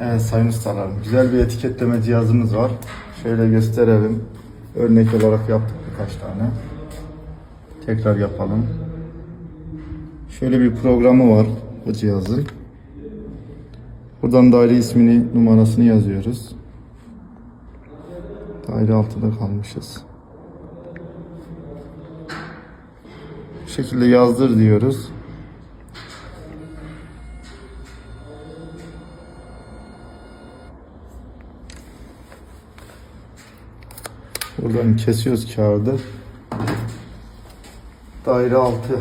Evet sayın ustalarım, güzel bir etiketleme cihazımız var. Şöyle gösterelim. Örnek olarak yaptık birkaç tane. Tekrar yapalım. Şöyle bir programı var bu cihazın. Buradan daire ismini, numarasını yazıyoruz. Daire altıda kalmışız. Bu şekilde yazdır diyoruz. Buradan kesiyoruz kağıdı. Daire 6.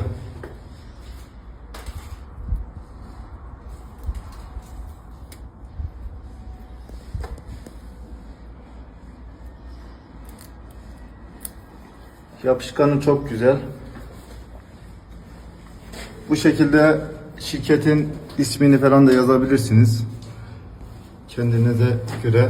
Yapışkanı çok güzel. Bu şekilde şirketin ismini falan da yazabilirsiniz. Kendinize göre